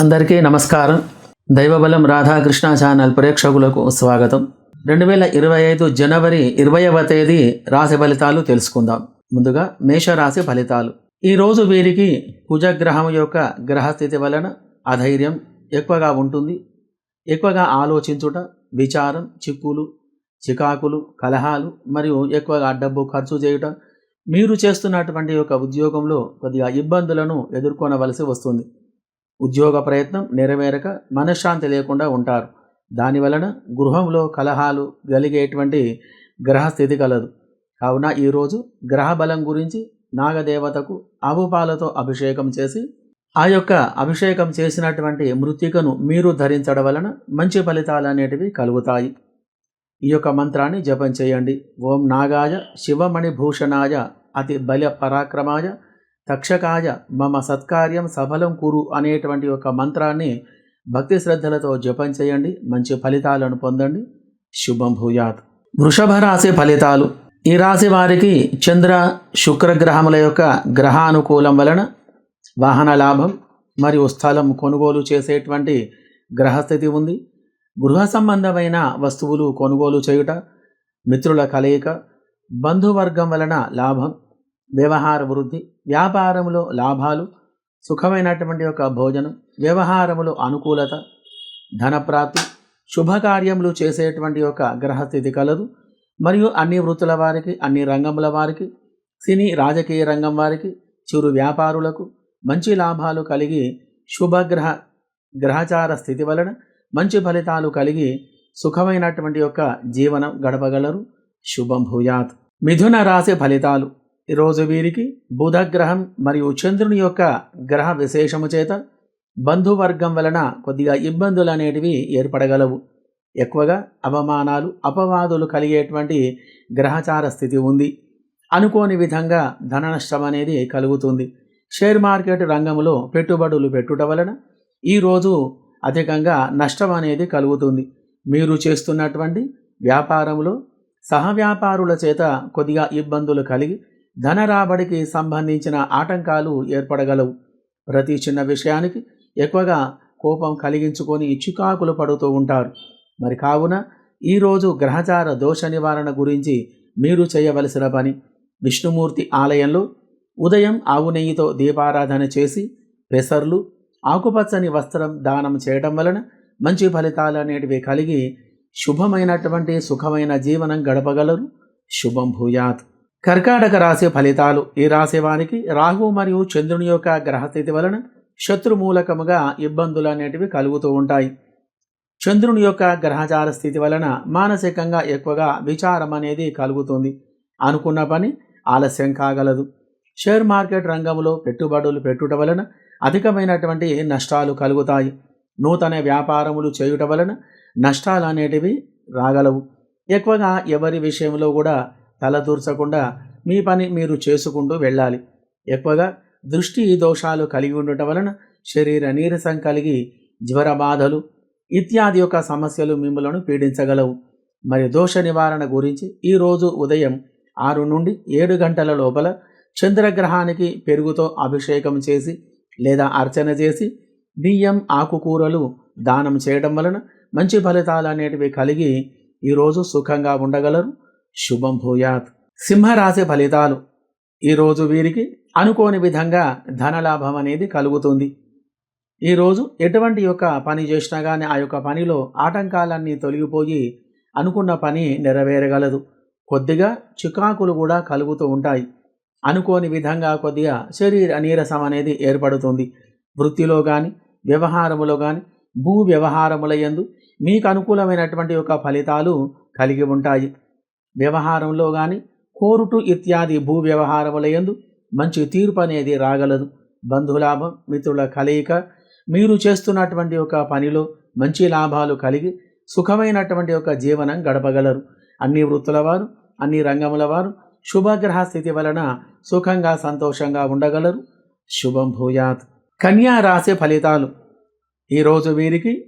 అందరికీ నమస్కారం. దైవబలం రాధాకృష్ణ ఛానల్ ప్రేక్షకులకు స్వాగతం. రెండు వేల ఇరవై ఐదు జనవరి ఇరవైవ తేదీ రాశి ఫలితాలు తెలుసుకుందాం. ముందుగా మేషరాశి ఫలితాలు. ఈరోజు వీరికి కుజగ్రహం యొక్క గ్రహస్థితి వలన అధైర్యం ఎక్కువగా ఉంటుంది. ఎక్కువగా ఆలోచించుట విచారం చిక్కులు చికాకులు కలహాలు మరియు ఎక్కువగా డబ్బు ఖర్చు చేయుట మీరు చేస్తున్నటువంటి యొక్క ఉద్యోగంలో కొద్దిగా ఇబ్బందులను ఎదుర్కొనవలసి వస్తుంది. ఉద్యోగ ప్రయత్నం నెరవేరక మనశ్శాంతి లేకుండా ఉంటారు. దాని వలన గృహంలో కలహాలు కలిగేటువంటి గ్రహస్థితి కలదు. కావున ఈరోజు గ్రహ బలం గురించి నాగదేవతకు ఆవుపాలతో అభిషేకం చేసి ఆ యొక్క అభిషేకం చేసినటువంటి మృతికను మీరు ధరించడం వలన మంచి ఫలితాలు అనేటివి కలుగుతాయి. ఈ యొక్క మంత్రాన్ని జపం చేయండి. ఓం నాగాయ శివమణి భూషణాయ అతి బల పరాక్రమాయ తక్షకాయ మమ సత్కార్యం సఫలం కురు అనేటువంటి ఒక మంత్రాన్ని భక్తి శ్రద్ధలతో జపం చేయండి. మంచి ఫలితాలను పొందండి. శుభం భూయాత్. వృషభ రాశి ఫలితాలు. ఈ రాశి వారికి చంద్ర శుక్రగ్రహముల యొక్క గ్రహానుకూలం వలన వాహన లాభం మరియు స్థలం కొనుగోలు చేసేటువంటి గ్రహస్థితి ఉంది. గృహ సంబంధమైన వస్తువులు కొనుగోలు చేయుట మిత్రుల కలయిక బంధువర్గం వలన లాభం వ్యవహార వృద్ధి వ్యాపారములో లాభాలు సుఖమైనటువంటి ఒక భోజనం వ్యవహారములో అనుకూలత ధనప్రాప్తి శుభకార్యములు చేసేటువంటి ఒక గ్రహస్థితి కలదు. మరియు అన్ని వృత్తుల వారికి అన్ని రంగముల వారికి సినీ రాజకీయ రంగం వారికి చిరు వ్యాపారులకు మంచి లాభాలు కలిగి శుభగ్రహ గ్రహచార స్థితి వలన మంచి ఫలితాలు కలిగి సుఖమైనటువంటి యొక్క జీవనం గడపగలరు. శుభం భూయాత్. మిథున రాశి ఫలితాలు. ఈరోజు వీరికి బుధగ్రహం మరియు చంద్రుని యొక్క గ్రహ విశేషము చేత బంధువర్గం వలన కొద్దిగా ఇబ్బందులు అనేటివి ఏర్పడగలవు. ఎక్కువగా అవమానాలు అపవాదులు కలిగేటువంటి గ్రహచార స్థితి ఉంది. అనుకోని విధంగా ధన నష్టం అనేది కలుగుతుంది. షేర్ మార్కెట్ రంగంలో పెట్టుబడులు పెట్టుట వలన ఈరోజు అధికంగా నష్టం అనేది కలుగుతుంది. మీరు చేస్తున్నటువంటి వ్యాపారంలో సహవ్యాపారుల చేత కొద్దిగా ఇబ్బందులు కలిగి ధన రాబడికి సంబంధించిన ఆటంకాలు ఏర్పడగలవు. ప్రతి చిన్న విషయానికి ఎక్కువగా కోపం కలిగించుకొని చికాకులు పడుతూ ఉంటారు. మరి కావున ఈరోజు గ్రహచార దోష నివారణ గురించి మీరు చేయవలసిన పని. విష్ణుమూర్తి ఆలయంలో ఉదయం ఆవు నెయ్యితో దీపారాధన చేసి పెసర్లు ఆకుపచ్చని వస్త్రం దానం చేయడం వలన మంచి ఫలితాలు అనేటివి కలిగి శుభమైనటువంటి సుఖమైన జీవనం గడపగలరు. శుభం భూయాత్. కర్కాటక రాశి ఫలితాలు. ఈ రాశి వారికి రాహు మరియు చంద్రుని యొక్క గ్రహస్థితి వలన శత్రుమూలకముగా ఇబ్బందులు అనేటివి కలుగుతూ ఉంటాయి. చంద్రుని యొక్క గ్రహచార స్థితి వలన మానసికంగా ఎక్కువగా విచారం అనేది కలుగుతుంది. అనుకున్న పని ఆలస్యం కాగలదు. షేర్ మార్కెట్ రంగంలో పెట్టుబడులు పెట్టుట వలన అధికమైనటువంటి నష్టాలు కలుగుతాయి. నూతన వ్యాపారములు చేయుట వలన నష్టాలు అనేటివి రాగలవు. ఎక్కువగా ఎవరి విషయంలో కూడా తలదూర్చకుండా మీ పని మీరు చేసుకుంటూ వెళ్ళాలి. ఎక్కువగా దృష్టి దోషాలు కలిగి ఉండటం వలన శరీర నీరసం కలిగి జ్వర బాధలు ఇత్యాది యొక్క సమస్యలు మిమ్మలను పీడించగలవు. మరి దోష నివారణ గురించి ఈరోజు ఉదయం ఆరు నుండి ఏడు గంటల లోపల చంద్రగ్రహానికి పెరుగుతో అభిషేకం చేసి లేదా అర్చన చేసి బియ్యం ఆకుకూరలు దానం చేయడం వలన మంచి ఫలితాలు అనేటివి కలిగి ఈరోజు సుఖంగా ఉండగలరు. శుభం భూయాత్. సింహరాశి ఫలితాలు. ఈరోజు వీరికి అనుకోని విధంగా ధనలాభం అనేది కలుగుతుంది. ఈరోజు ఎటువంటి యొక్క పని చేసినా కానీ ఆ యొక్క పనిలో ఆటంకాలన్నీ తొలగిపోయి అనుకున్న పని నెరవేరగలదు. కొద్దిగా చికాకులు కూడా కలుగుతూ ఉంటాయి. అనుకోని విధంగా కొద్దిగా శరీర నీరసం అనేది ఏర్పడుతుంది. వృత్తిలో కానీ వ్యవహారములో కానీ భూ వ్యవహారముల యందు మీకు అనుకూలమైనటువంటి యొక్క ఫలితాలు కలిగి ఉంటాయి. వ్యవహారంలో కానీ కోరుటు ఇత్యాది భూ వ్యవహారములయందు మంచి తీర్పు అనేది రాగలదు. బంధులాభం మిత్రుల కలయిక మీరు చేస్తున్నటువంటి ఒక పనిలో మంచి లాభాలు కలిగి సుఖమైనటువంటి ఒక జీవనం గడపగలరు. అన్ని వృత్తుల వారు అన్ని రంగముల వారు శుభగ్రహ స్థితి వలన సుఖంగా సంతోషంగా ఉండగలరు. శుభం భూయాత్. కన్యా రాశి ఫలితాలు. ఈరోజు వీరికి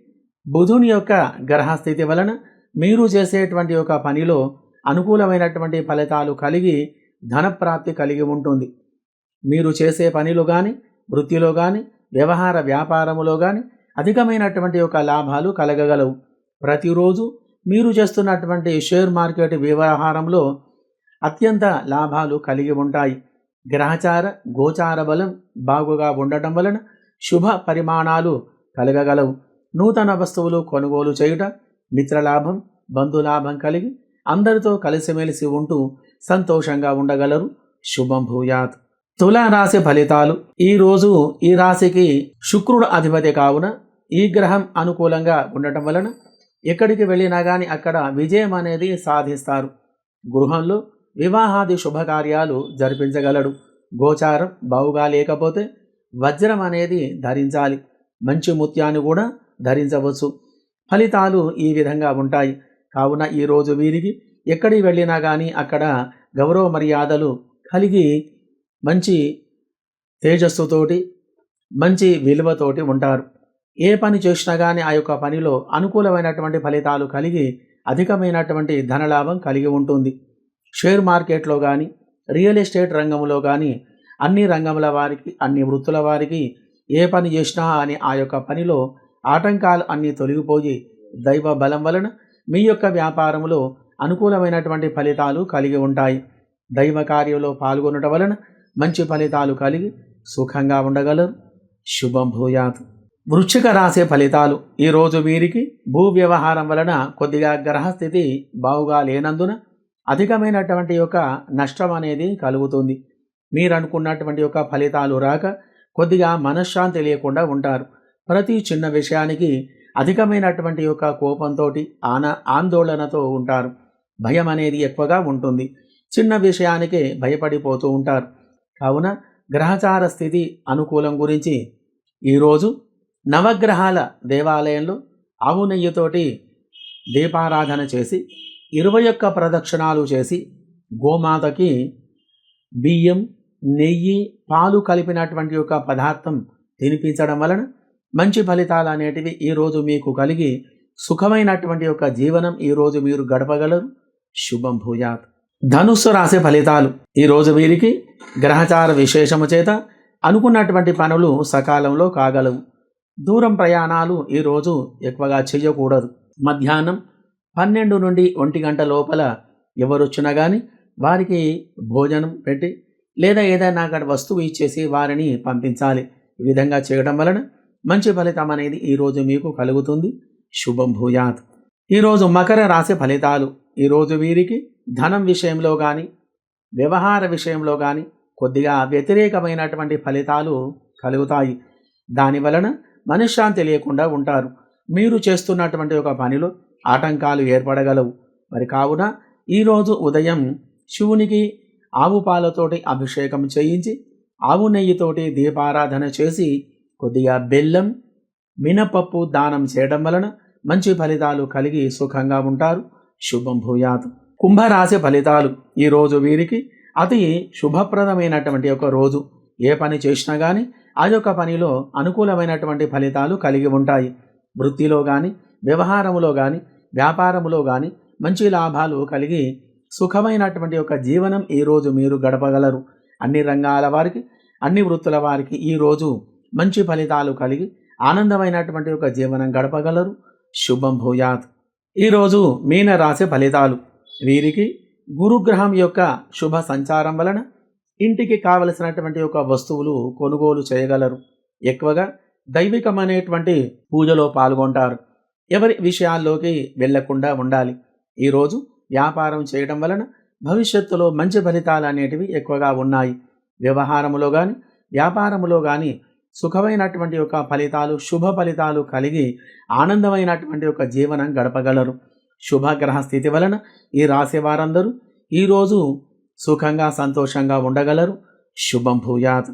బుధుని యొక్క గ్రహస్థితి వలన మీరు చేసేటువంటి ఒక పనిలో అనుకూలమైనటువంటి ఫలితాలు కలిగి ధనప్రాప్తి కలిగి ఉంటుంది. మీరు చేసే పనిలో కానీ వృత్తిలో కానీ వ్యవహార వ్యాపారములో కానీ అధికమైనటువంటి యొక్క లాభాలు కలగగలవు. ప్రతిరోజు మీరు చేస్తున్నటువంటి షేర్ మార్కెట్ వ్యవహారంలో అత్యంత లాభాలు కలిగి ఉంటాయి. గ్రహచార గోచార బలం బాగుగా ఉండటం వలన శుభ పరిమాణాలు కలగగలవు. నూతన వస్తువులు కొనుగోలు చేయుట మిత్రలాభం బంధులాభం కలిగి అందరితో కలిసిమెలిసి ఉంటూ సంతోషంగా ఉండగలరు. శుభం భూయాత్. తులారాశి ఫలితాలు. ఈ రోజు ఈ రాశికి శుక్రుడు అధిపతి కావున ఈ గ్రహం అనుకూలంగా ఉండటం వలన ఎక్కడికి వెళ్ళినా కానీ అక్కడ విజయం అనేది సాధిస్తారు. గృహంలో వివాహాది శుభకార్యాలు జరిపించగలడు. గోచారం బావుగా లేకపోతే వజ్రం అనేది ధరించాలి. మంచి ముత్యాన్ని కూడా ధరించవచ్చు. ఫలితాలు ఈ విధంగా ఉంటాయి. కావున ఈరోజు వీరికి ఎక్కడికి వెళ్ళినా కానీ అక్కడ గౌరవ మర్యాదలు కలిగి మంచి తేజస్సుతోటి మంచి విలువతోటి ఉంటారు. ఏ పని చేసినా కానీ ఆ యొక్క పనిలో అనుకూలమైనటువంటి ఫలితాలు కలిగి అధికమైనటువంటి ధనలాభం కలిగి ఉంటుంది. షేర్ మార్కెట్లో కానీ రియల్ ఎస్టేట్ రంగంలో కానీ అన్ని రంగముల వారికి అన్ని వృత్తుల వారికి ఏ పని చేసినా అని ఆ యొక్క పనిలో ఆటంకాలు అన్నీ తొలగిపోయి దైవ బలం వలన మీ యొక్క వ్యాపారంలో అనుకూలమైనటువంటి ఫలితాలు కలిగి ఉంటాయి. దైవ కార్యంలో పాల్గొనటం వలన మంచి ఫలితాలు కలిగి సుఖంగా ఉండగలరు. శుభం భూయాత్. వృశ్చిక రాసే ఫలితాలు. ఈరోజు వీరికి భూ వ్యవహారం వలన కొద్దిగా గ్రహస్థితి బావుగా లేనందున అధికమైనటువంటి యొక్క నష్టం అనేది కలుగుతుంది. మీరు అనుకున్నటువంటి యొక్క ఫలితాలు రాక కొద్దిగా మనశ్శాంతి లేకుండా ఉంటారు. ప్రతి చిన్న విషయానికి అధికమైనటువంటి యొక్క కోపంతో ఆన ఆందోళనతో ఉంటారు. భయం అనేది ఎక్కువగా ఉంటుంది. చిన్న విషయానికే భయపడిపోతూ ఉంటారు. కావున గ్రహచార స్థితి అనుకూలం గురించి ఈరోజు నవగ్రహాల దేవాలయంలో ఆవు నెయ్యితోటి దీపారాధన చేసి ఇరవై ఒక్క ప్రదక్షిణాలు చేసి గోమాతకి బియ్యం నెయ్యి పాలు కలిపినటువంటి యొక్క పదార్థం తినిపించడం వలన మంచి ఫలితాలు అనేటివి ఈరోజు మీకు కలిగి సుఖమైనటువంటి యొక్క జీవనం ఈరోజు మీరు గడపగలరు. శుభం భూయాత్. ధనుస్సు రాసే ఫలితాలు ఈరోజు వీరికి గ్రహచార విశేషము చేత అనుకున్నటువంటి పనులు సకాలంలో కాగలవు. దూరం ప్రయాణాలు ఈరోజు ఎక్కువగా చేయకూడదు. మధ్యాహ్నం పన్నెండు నుండి ఒంటి గంట లోపల ఎవరొచ్చినా కానీ వారికి భోజనం పెట్టి లేదా ఏదైనా అక్కడ వస్తువు ఇచ్చేసి వారిని పంపించాలి. ఈ విధంగా చేయడం వలన మంచి ఫలితం అనేది ఈరోజు మీకు కలుగుతుంది. శుభం భూయాత్. ఈరోజు మకర రాశి ఫలితాలు. ఈరోజు వీరికి ధనం విషయంలో కానీ వ్యవహార విషయంలో కానీ కొద్దిగా వ్యతిరేకమైనటువంటి ఫలితాలు కలుగుతాయి. దాని వలన మనశ్శాంతి లేకుండా ఉంటారు. మీరు చేస్తున్నటువంటి ఒక పనిలో ఆటంకాలు ఏర్పడగలవు. మరి కావున ఈరోజు ఉదయం శివునికి ఆవు పాలతోటి అభిషేకం చేయించి ఆవు నెయ్యితోటి దీపారాధన చేసి కొద్దిగా బెల్లం మినపప్పు దానం చేయడం వలన మంచి ఫలితాలు కలిగి సుఖంగా ఉంటారు. శుభం భూయాత్. కుంభరాశి ఫలితాలు. ఈరోజు వీరికి అతి శుభప్రదమైనటువంటి ఒక రోజు. ఏ పని చేసినా కానీ ఆ యొక్క పనిలో అనుకూలమైనటువంటి ఫలితాలు కలిగి ఉంటాయి. వృత్తిలో కానీ వ్యవహారములో కానీ వ్యాపారములో కానీ మంచి లాభాలు కలిగి సుఖమైనటువంటి ఒక జీవనం ఈరోజు మీరు గడపగలరు. అన్ని రంగాల వారికి అన్ని వృత్తుల వారికి ఈరోజు మంచి ఫలితాలు కలిగి ఆనందమైనటువంటి ఒక జీవనం గడపగలరు. శుభం భూయాత్. ఈరోజు మీన రాసే ఫలితాలు. వీరికి గురుగ్రహం యొక్క శుభ సంచారం వలన ఇంటికి కావలసినటువంటి ఒక వస్తువులు కొనుగోలు చేయగలరు. ఎక్కువగా దైవికమైనటువంటి పూజలో పాల్గొంటారు. ఎవరి విషయాల్లోకి వెళ్ళకుండా ఉండాలి. ఈరోజు వ్యాపారం చేయడం వలన భవిష్యత్తులో మంచి ఫలితాలు అనేటివి ఎక్కువగా ఉన్నాయి. వ్యవహారములో కానీ వ్యాపారములో కానీ సుఖమైనటువంటి యొక్క ఫలితాలు శుభ ఫలితాలు కలిగి ఆనందమైనటువంటి ఒక జీవనం గడపగలరు. శుభగ్రహ స్థితి వలన ఈ రాశి వారందరూ ఈరోజు సుఖంగా సంతోషంగా ఉండగలరు. శుభం భూయాత్.